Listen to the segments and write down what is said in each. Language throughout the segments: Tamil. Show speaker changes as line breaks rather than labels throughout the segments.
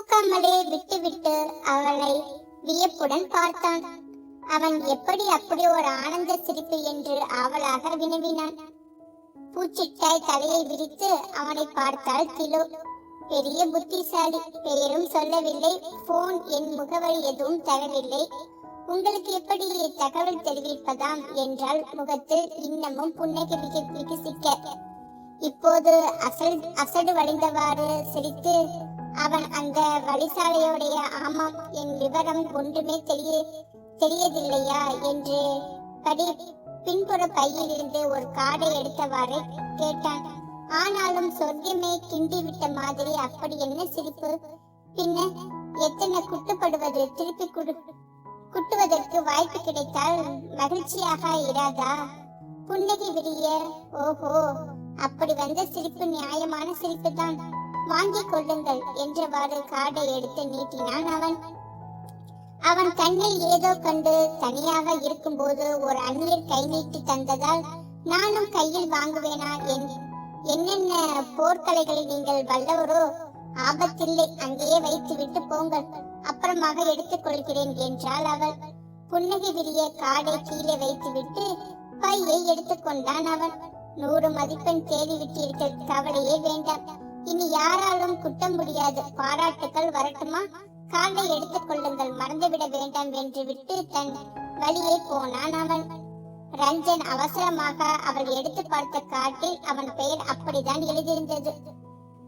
தூக்காமலே விட்டுவிட்டு அவளை வியப்புடன் பார்த்தான். அவன் எப்படி அப்படி ஒரு ஆனந்த சிரிப்பு என்று ஆவலாக வினவினான். பூச்சிட்டாய் தலையை விரித்து அவனை பார்த்தாள் திலு. பெரிய புத்திசாலி பெயரும் சொல்லவில்லை போன் என் முகவரி எதுவும் தரவில்லை. உங்களுக்கு எப்படி தகவல் தெரிவிப்பதாம் என்றால் முகத்தில் இன்னமும் புன்னகை விகி- விகசிக்க இப்போது அசல் அசடு வடிந்தவாறு சிரித்து அவன் அந்த வழிசாலையோடைய ஆமாம் என் விவரம் ஒன்றுமே தெரிய தெரியதில்லையா என்று படி பின்புற பையில் இருந்து ஒரு கார்டை எடுத்தவாறு கேட்டான். ஆனாலும் சொர்க்கமே கிண்டி விட்ட மாதிரி அப்படி என்ன சிரிப்பு? பின்ன எத்தனை குட்டுப்படுவது? திருப்பி குடு குட்டுவதற்கு வாய்ப்பு கிடைத்தால் மகிழ்ச்சியாக இராதா? புன்னகை விரிய ஓஹோ அப்படி வந்த சிரிப்பு நியாயமான சிரிப்பு தான் வாங்கிக் கொள்ளுங்கள் என்றவாறு கார்டை எடுத்து நீட்டினான் அவன். அவன் கண்ணில் ஏதோ கண்டு தனியாக இருக்கும்போது ஒரு அந்நியர் கை நீட்டி தந்ததால் நானும் கையில் வாங்குவேனா? என்னென்ன போர்க்கலைகளை நீங்கள் வல்லவரோ ஆபத்தில்லை அங்கேயே வைத்து விட்டு போங்கள் அப்புறமாக எடுத்துக் கொள்கிறேன் என்றாள் அவள். புன்னகை விரிய காடை கீழே வைத்துவிட்டு பையை எடுத்துக்கொண்டான் அவன். நூறு மதிப்பெண் தேடிவிட்டீர்கள் கவலையே வேண்டாம். இனி யாராலும் குட்ட முடியாது பாராட்டுகள் வரட்டுமா? காலை எடுத்துக் கொள்ளுங்கள். மறந்துவிட வேண்டாம் என்று விட்டு தன் வழியே போனான் அவன். ரஞ்சன் அவசரமாக அவள் எடுத்து பார்த்த காட்டில் அவன் பெயர் அப்படிதான் எழுதியிருந்தது.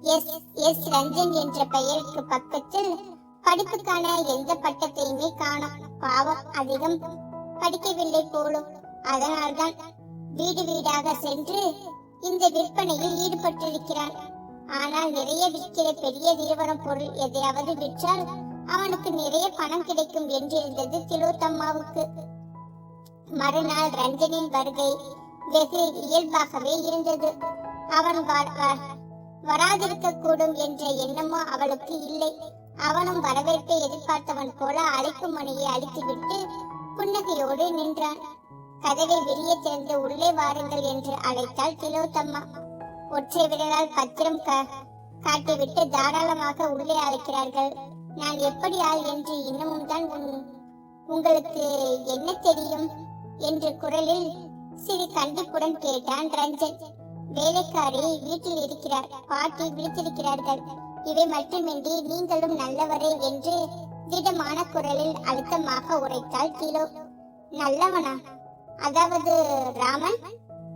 எஸ் எஸ் ரஞ்சன் என்ற பெயருக்கு பக்கத்தில் படிப்புக்கான எந்த பட்டத்தையுமே காணோம். பாவம் அதிகம் படிக்கவில்லை போலும். அதனால்தான் வீடு வீடாக சென்று இந்த விற்பனையில் ஈடுபட்டிருக்கிறான். ஆனால் நிறைய விற்கிற பெரிய நிறுவனம் பொருள் எதையாவது விற்றால் அவனுக்கு நிறைய பணம் கிடைக்கும் என்றிருந்தது திலோத்தம்மாவுக்கு. மறுநாள் ரஞ்சனின் வருகை வெகு இயல்பாகவே இருந்தது. அவன் வராதிருக்க கூடும் என்ற எண்ணமோ அவளுக்கு இல்லை. அவனும் வரவேற்பை எதிர்பார்த்தவன் போல அழைக்கும் மணியை அழித்துவிட்டு புன்னகையோடு நின்றான். கதவை வெளியே திறந்து உள்ளே வாருங்கள் என்று அழைத்தாள் திலோத்தம்மா. ஒற்றை விரலால் பத்திரம் கா- காட்டிவிட்டு தாராளமாக உள்ளே அழைக்கிறார்கள். நான் எப்படி ஆள் என்று இன்னமும் தான் உன்- உங்களுக்கு என்ன தெரியும்? என்று குரலில் சிறு கண்டிப்புடன் கேட்டான் ரஞ்சன். வேலைக்காரி வீட்டில் இருக்கிறார் பாட்டி விழித்திருக்கிறார்கள். இவை மட்டுமின்றி நீங்களும் நல்லவரே என்று திடமான குரலில் அழுத்தமாக உரைத்தாள் கிலோ. நல்லவனா? அதாவது ராமன்?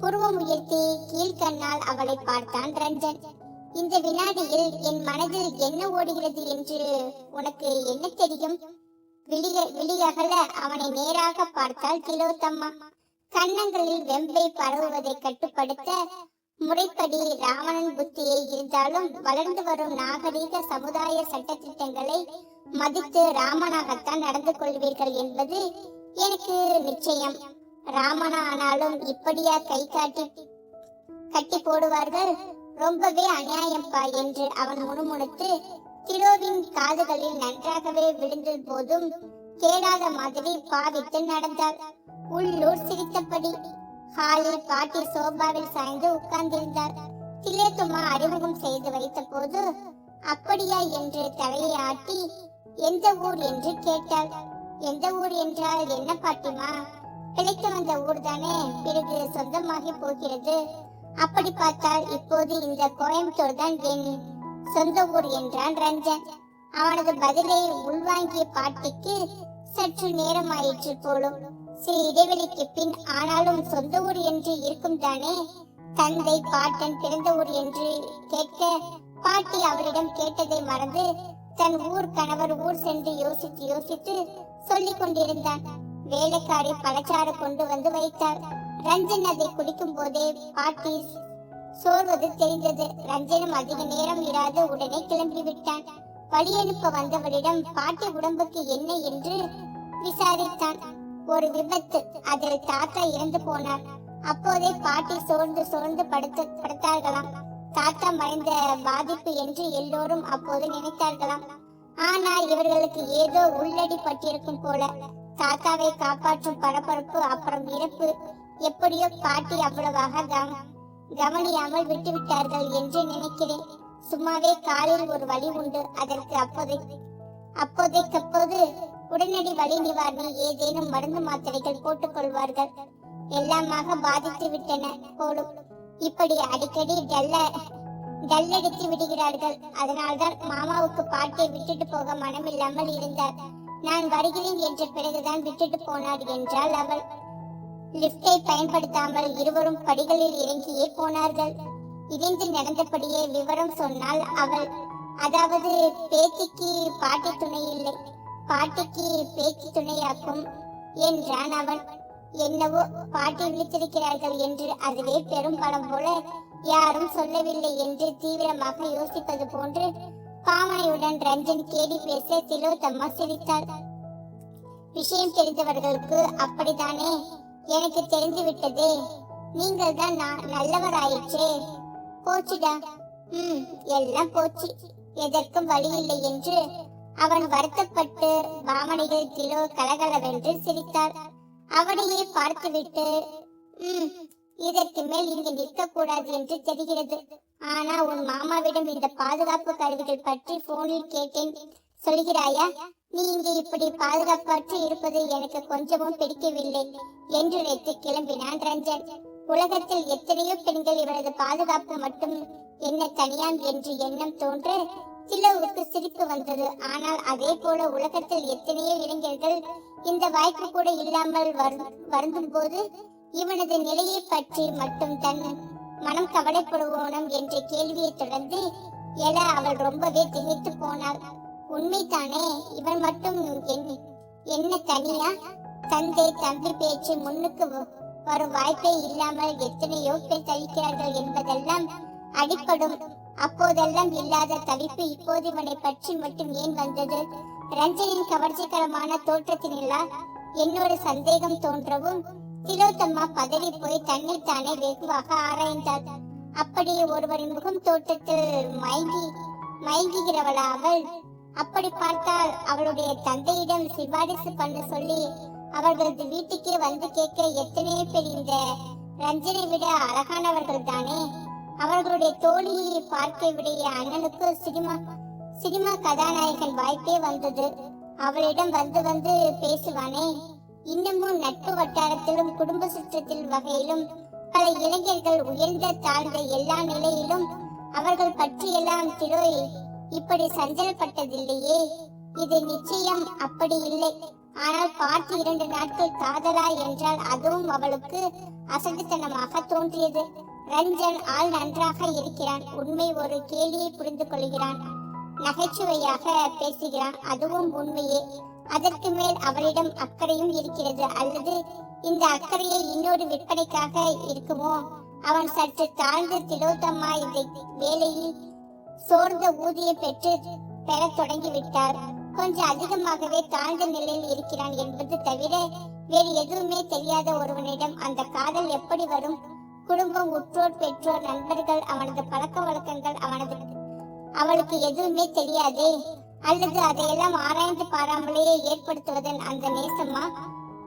புருவம் உயர்த்தி கீழ்கண்ணால் அவளை பார்த்தான் ரஞ்சன். இந்த வினாடியில் என் மனதில் என்ன ஓடுகிறது என்று உனக்கு என்ன தெரியும்? விழிக விழியகல அவனை நேராக பார்த்தால் திலோத்தம்மா கன்னங்களில் வெம்பை பரவுவதை கட்டுப்படுத்த முறைப்படி ராவணன் புத்தியை இருந்தாலும் வளர்ந்து வரும் நாகரீக சமுதாய சட்டத்திட்டங்களை மதித்து ராமனாகத்தான் நடந்து கொள்வீர்கள் என்பது எனக்கு நிச்சயம். ராமனா ஆனாலும் இப்படியா கை காட்டி கட்டி போடுவார்கள்? ரொம்பவே அநியாயம்பா என்று அவன் முணுமுணுத்து திரோவின் காதுகளில் நன்றாகவே விழுந்த போதும் கேடாத மாதிரி பாவித்து நடந்தாள். உள்ளூர் சிரித்தபடி ஹாலில் பாட்டி சோபாவில் சாய்ந்து உட்கார்ந்திருந்தார். திலேத்துமா அறிமுகம் செய்து வைத்த போது அப்படியா? என்று தலையை ஆட்டி எந்த ஊர்? என்று கேட்டாள். எந்த ஊர் என்றால் என்ன பாட்டிமா? பிழைத்து வந்த ஊர்தானே பிறகு சொந்தமாகி போகிறது. அப்படி பார்த்தால் இப்போது இந்த கோயம்புத்தூர் தான் என் சொந்த ஊர் என்றான் ரஞ்சன். அவனது பதிலை உள்வாங்கிய பாட்டிக்கு சற்று நேரம் ஆயிற்று போலும். சிறு இடைவெளிக்கு பின் ஆனாலும் சொந்த ஊர் என்று இருக்கும் தானே? தந்தை பாட்டன் பிறந்த ஊர் என்று கேட்க பாட்டி அவரிடம் கேட்டதை மறந்து தன் ஊர் கணவர் ஊர் சென்று யோசித்து யோசித்து சொல்லிக் கொண்டிருந்தான். வேலைக்காரி பழச்சாறு கொண்டு வந்து வைத்தார். ரஞ்சன் அதை குடிக்கும் போதே பாட்டி சோர்வது தெரிந்தது. ரஞ்சனும் அதிக நேரம் இராது. உடனே கிளம்பி விட்டான். வழி அனுப்ப வந்தவரிடம் பாட்டி உடம்புக்கு என்ன என்று விசாரித்தான் ஒரு விபத்து. அதில் தாத்தா இறந்து போனார். அப்போதே பாட்டி சோர்ந்து சோர்ந்து படுத்து படுத்தார்களாம். தாத்தா மறைந்த பாதிப்பு என்று எல்லோரும் அப்போது நினைத்தார்களாம். ஆனால் இவர்களுக்கு ஏதோ உள்ளடி பட்டிருக்கும் போல. தாத்தாவை காப்பாற்றும் பரபரப்பு அப்புறம் இறப்பு எப்படியோ பாட்டி அவ்வளவாக கவனியாமல் விட்டுவிட்டார்கள் என்று நினைக்கிறேன். சும்மாவே காலில் ஒரு வழி உண்டு. அதற்கு அப்போதை அப்போதைக்கப்போது உடனடி வழி நிவாரணி ஏதேனும் மருந்து மாத்திரைகள் போட்டுக் கொள்வார்கள். எல்லாமாக பாதித்து விட்டன போலும். இப்படி அடிக்கடி டல்ல டல்லடித்து விடுகிறார்கள். அதனால்தான் மாமாவுக்கு பாட்டை விட்டுட்டு போக மனமில்லாமல் இருந்தார். நான் வருகிறேன் என்ற பிறகுதான் விட்டுட்டு போனார் என்றாள் அவள் லிப்டை பயன்படுத்தாமல் இருவரும் படிகளில் இறங்கியே போனார்கள். இணைந்து நடந்தபடியே விவரம் சொன்னால் அவள் அதாவது பேத்திக்கு பாட்டி துணை இல்லை பாட்டிக்கு பேத்தி துணையாக்கும் என்றான் அவன். என்னவோ பாட்டி விழித்திருக்கிறார்கள் என்று அதுவே பெரும் பலம் போல யாரும் சொல்லவில்லை என்று தீவிரமாக யோசிப்பது போன்று பாவனையுடன் ரஞ்சன் கேடி பேச திலோத்தம்மா சிரித்தாள் விஷயம் தெரிந்தவர்களுக்கு அப்படித்தானே? எனக்கு தெரிந்து விட்டதே நீங்கள் தான் நான் நல்லவராயிற்றே. போச்சுடா. ம் எல்லாம் போச்சு. எதற்கும் வழி இல்லை என்று அவன் வருத்தப்பட்டு பாமணிகள் திலோ கலகலவென்று சிரித்தாள் அவனையே பார்த்துவிட்டு ம் இதற்கு மேல் இங்கு நிற்க கூடாது என்று தெரிகிறது. ஆனா உன் மாமாவிடம் இந்த பாதுகாப்பு கருவிகள் பற்றி போனில் கேட்டேன். சொல்கிறாயா நீ இங்கே இப்படி பாதுகாப்பற்று இருப்பது எனக்கு கொஞ்சமும் பிடிக்கவில்லை என்று நினைத்து கிளம்பினான் ரஞ்சன். உலகத்தில் எத்தனையோ பெண்கள் இவரது பாதுகாப்பு மட்டும் என்ன தனியாம் என்று எண்ணம் தோன்ற சிலவுக்கு சிரிப்பு வந்தது. ஆனால் அதே போல உலகத்தில் எத்தனையோ இளைஞர்கள் இந்த வாய்ப்பு கூட இல்லாமல் வருந்தும் போது இவனது நிலையை பற்றி மட்டும் தன் மனம் கவலைப்படுவோனும் என்ற கேள்வியை தொடர்ந்து எல அவள் ரொம்பவே திகைத்து போனாள். உண்மைதானே இவர் மட்டும் என்ன தனியா? தந்தை தம்பி பேச்சு முன்னுக்கு வரும் வாய்ப்பே இல்லாமல் எத்தனையோ பேர் தவிக்கிறார்கள் என்பதெல்லாம் அடிப்படும். அப்போதெல்லாம் இல்லாத தவிப்பு இப்போது இவனை பற்றி மட்டும் ஏன் வந்தது? ரஞ்சனின் கவர்ச்சிகரமான தோற்றத்தினில்லா என்னோட சந்தேகம் தோன்றவும் திலோத்தம்மா பதறி போய் தன்னை தானே வெகுவாக ஆராய்ந்தாள். அப்படியே ஒருவரின் முகம் தோட்டத்தில் மயங்கி மயங்குகிறவளா அவள் அப்படி பார்த்தால் அவளுடைய தந்தையிடம் சிபாரிசு பண்ண சொல்லி அவர்களது வீட்டுக்கே வந்து கேட்க எத்தனையோ பேர் இந்த ரஞ்சனை விட அழகானவர்கள் தானே. அவர்களுடைய தோழியை பார்க்க விடைய அண்ணனுக்கு சினிமா சினிமா கதாநாயகன் வாய்ப்பே வந்தது. அவளிடம் வந்து வந்து பேசுவானே. இன்னமும் நட்பு வட்டாரத்திலும் குடும்ப சுற்றத்தில் வகையிலும் பல இளைஞர்கள் உயர்ந்த தாழ்ந்த எல்லா நிலையிலும் அவர்கள் பற்றியெல்லாம் திரோய் இப்படி சஞ்சலப்பட்டதில்லையே. இது நிச்சயம் அப்படி இல்லை. ஆனால் பார்த்து இரண்டு நாட்கள் காதலா என்றால் அதுவும் அவளுக்கு அசட்டுத்தனமாக தோன்றியது. ரஞ்சன் ஆள் நன்றாக இருக்கிறான். உண்மை ஒரு கேலியை புரிந்து கொள்கிறான் நகைச்சுவையாக பேசுகிறான். அதுவும் உண்மையே. அதற்கு மேல் அவரிடம் அக்கறையும் இருக்கிறது. அல்லது இந்த அக்கறையை இன்னொரு விற்பனைக்காக இருக்குமோ? அவன் சற்று தாழ்ந்த திலோத்தம்மா வேலையில் சோர்ந்த ஊதியம் பெற்று பெறத் தொடங்கிவிட்டார். கொஞ்சம் அதிகமாகவே தாழ்ந்த நிலையில் இருக்கிறான் என்பது தவிர வேறு எதுவுமே தெரியாத ஒருவனிடம் அந்த காதல் எப்படி வரும்? குடும்பம் உற்றோர் பெற்றோர் நண்பர்கள் அவனது பழக்க வழக்கங்கள் அவனது அவளுக்கு எதுவுமே தெரியாதே? அல்லது அதையெல்லாம் ஆராய்ந்து பாராமலேயே ஏற்படுத்துவதன் அந்த நேசமா?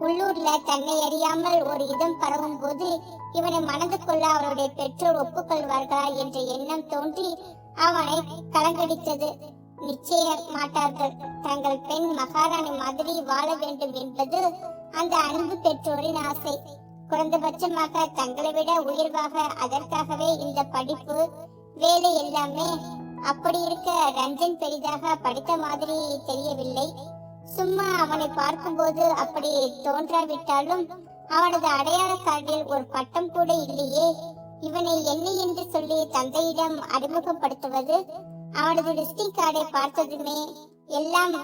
உள்ளூர்ல தன்னை அறியாமல் ஒரு இதம் பரவும் போது இவனை மணந்து கொள்ள அவருடைய பெற்றோர் ஒப்புக்கொள்வார்களா என்ற எண்ணம் தோன்றி அவனை கலங்கடித்தது. நிச்சய மாட்டார்கள். தங்கள் பெண் மகாராணி மாதிரி வாழ வேண்டும் என்பது அந்த அன்பு பெற்றோரின் ஆசை. குறைந்தபட்சமாக தங்களை விட உயர்வாக அதற்காகவே இந்த படிப்பு வேலை எல்லாமே அப்படி இருக்க ரஞ்சன் பெரிதாக படித்த மாதிரி தெரியவில்லை. சும்மா அவனை பார்க்கும்போது அப்படி தோன்றாவிட்டாலும் அவனது அடையாள கார்டில் ஒரு பட்டம் கூட இல்லையே. இவனை என்ன என்று சொல்லி தந்தையிடம் அறிமுகப்படுத்துவது அவனது விசிட்டிங் கார்டை பார்த்ததுமே எல்லாம்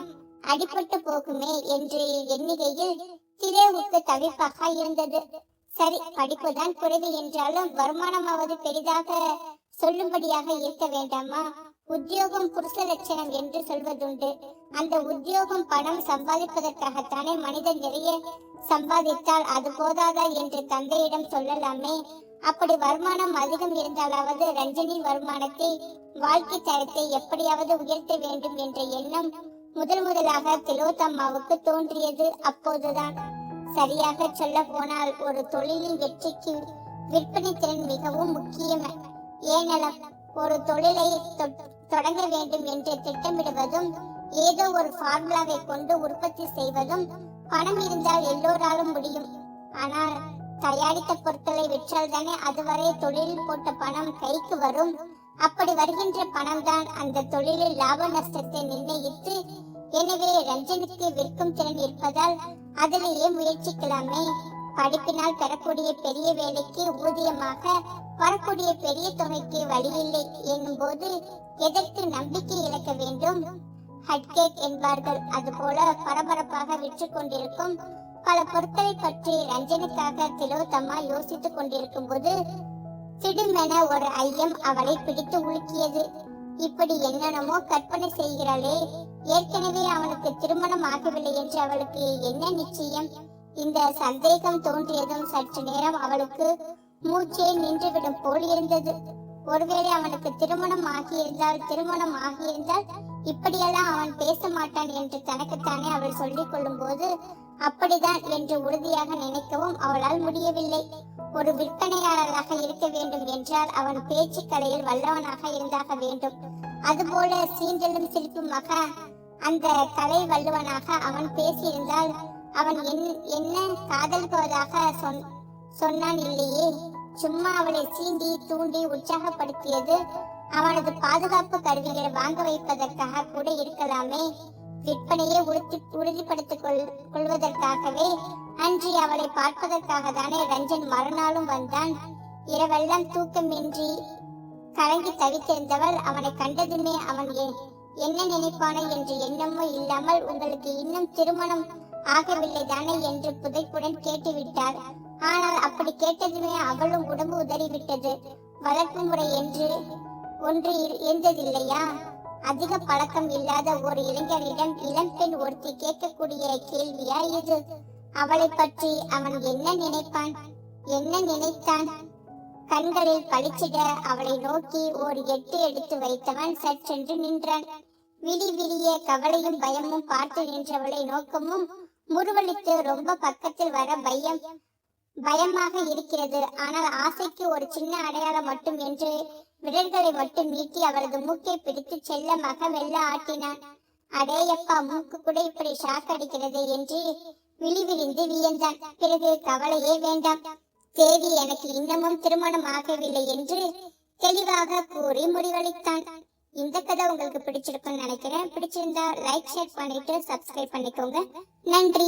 அடிபட்டு போகுமே என்று எண்ணிக்கையில் திரேவுக்கு தவிப்பாக இருந்தது. சரி படிப்புதான் குறைவு என்றாலும் வருமானமாவது பெரிதாக சொல்லும்படியாக இருக்க வேண்டாமா? உத்தியோகம் புருஷ லட்சணம் என்று சொல்வதுண்டு. அந்த உத்தியோகம் பணம் சம்பாதிப்பதற்காகத்தானே மனிதன் நிறைய சம்பாதித்தால் அது போதாதா என்று தந்தையிடம் சொல்லலாமே. அப்படி வருமானம் அதிகம் இருந்தாலாவது ரஞ்சனி வருமானத்தை வாழ்க்கை தரத்தை எப்படியாவது உயர்த்த வேண்டும் என்ற எண்ணம் முதல் முதலாக திலோத்தம்மாவுக்கு தோன்றியது அப்போதுதான். சரியாக சொல்ல போனால் ஒரு தொழிலின் வெற்றிக்கு விற்பனை திறன் மிகவும் முக்கியம். ஏனலம் ஒரு தொழிலை தொடங்க வேண்டும் என்று திட்டமிடுவதும் ஏதோ ஒரு ஃபார்முலாவை கொண்டு உற்பத்தி செய்வதும் பணம் இருந்தால் எல்லோராலும் முடியும். ஆனால் தயாரித்த பொருட்களை விற்றால் தானே அதுவரை தொழிலில் போட்ட பணம் கைக்கு வரும். அப்படி வருகின்ற பணம் தான் அந்த தொழிலில் லாப நஷ்டத்தை நிர்ணயித்து எனவே ரஞ்சனுக்கு விற்கும் திறன் இருப்பதால் அதிலேயே முயற்சிக்கலாமே. படிப்பினால் பெறக்கூடிய பெரிய வேலைக்கு ஊதியமாக வரக்கூடிய பெரிய தொகைக்கு வழியில்லை என்னும் போது எதற்கு நம்பிக்கை இழக்க வேண்டும். ஹட்கேக் என்பார்கள். அதுபோல பரபரப்பாக விற்று கொண்டிருக்கும் பல பொருட்களை பற்றி ரஞ்சனுக்காக திலோத்தமா யோசித்துக் கொண்டிருக்கும் போது திடுமென ஒரு ஐயம் அவளை பிடித்து உலுக்கியது. இப்படி என்னென்னமோ கற்பனை செய்கிறாளே. ஏற்கனவே அவனுக்கு திருமணம் ஆகவில்லை என்று அவளுக்கு என்ன நிச்சயம்? இந்த சந்தேகம் தோன்றியதும் சற்று நேரம் அவளுக்கு மூச்சே நின்றுவிடும் போல் இருந்தது. ஒருவேளை அவனுக்கு திருமணம் ஆகியிருந்தால் திருமணம் ஆகியிருந்தால் இப்படியெல்லாம் அவன் பேச மாட்டான் என்று தனக்குத்தானே அவள் சொல்லிக் கொள்ளும் போது அப்படிதான் என்று உறுதியாக நினைக்கவும் அவளால் முடியவில்லை. ஒரு விற்பனையாளராக இருக்க வேண்டும் என்றால் அவன் பேச்சு கலையில் வல்லவனாக இருந்தாக வேண்டும். அதுபோல சீண்டலும் சிரிப்புமாக அந்த கலை வல்லுவனாக அவன் பேசியிருந்தால் அவன் என்- என்ன காதலிப்பதாக சொன் சொன்னான் இல்லையே. சும்மா அவளை சீண்டி தூண்டி உற்சாகப்படுத்தியது அவனது பாதுகாப்பு கருவிகளை வாங்க வைப்பதற்காக கூட இருக்கலாமே. விற்பனையை உறுதி உறுதிப்படுத்திக் கொள் கொள்வதற்காகவே அன்றி அவளை பார்ப்பதற்காக தானே ரஞ்சன் மறுநாளும் வந்தான். இரவெல்லாம் தூக்கமின்றி கலங்கி தவித்திருந்தவள் அவனை கண்டதுமே அவன் என்ன நினைப்பானோ என்ற எண்ணமோ இல்லாமல் உங்களுக்கு இன்னும் திருமணம் ஆகவில்லை தானே என்று புதைப்புடன் கேட்டுவிட்டார் ஆனால் அப்படி கேட்டதுமே அவளும் உடம்பு உதறிவிட்டது. வளர்ப்பு முறை என்று ஒன்று இருந்ததில்லையா? அதிக பழக்கம் இல்லாத ஒரு இளைஞரிடம் இளம்பெண் ஒருத்தி கேட்கக்கூடிய கேள்வியா இது? அவளை பற்றி அவன் என்ன நினைப்பான்? என்ன நினைத்தான்? கண்களில் பளிச்சிட அவளை நோக்கி ஒரு எட்டு எடுத்து வைத்தவன் சற்றென்று நின்றான். விழி விழிய கவலையும் பயமும் பார்த்து நின்றவளை நோக்கமும் முறுவலித்து ரொம்ப பக்கத்தில் வர பயம் பயமாக இருக்கிறது. ஆனால் ஆசைக்கு ஒரு சின்ன அடையாளம் மட்டும் என்று விரல்களை மட்டும் நீட்டி அவரது மூக்கை பிடித்து செல்லமாக வெள்ள ஆட்டினான். அடேயப்பா மூக்கு கூட இப்படி ஷாக் அடிக்கிறது என்று விழிவிழிந்து வியந்தான். பிறகு கவலையே வேண்டாம் தேவி எனக்கு இன்னமும் திருமணம் ஆகவில்லை என்று தெளிவாக கூறி முடிவளித்தான். இந்த கதை உங்களுக்கு பிடிச்சிருக்கும்னு நினைக்கிறேன். பிடிச்சிருந்தா லைக் ஷேர் பண்ணிட்டு சப்ஸ்கிரைப் பண்ணிக்கோங்க. நன்றி.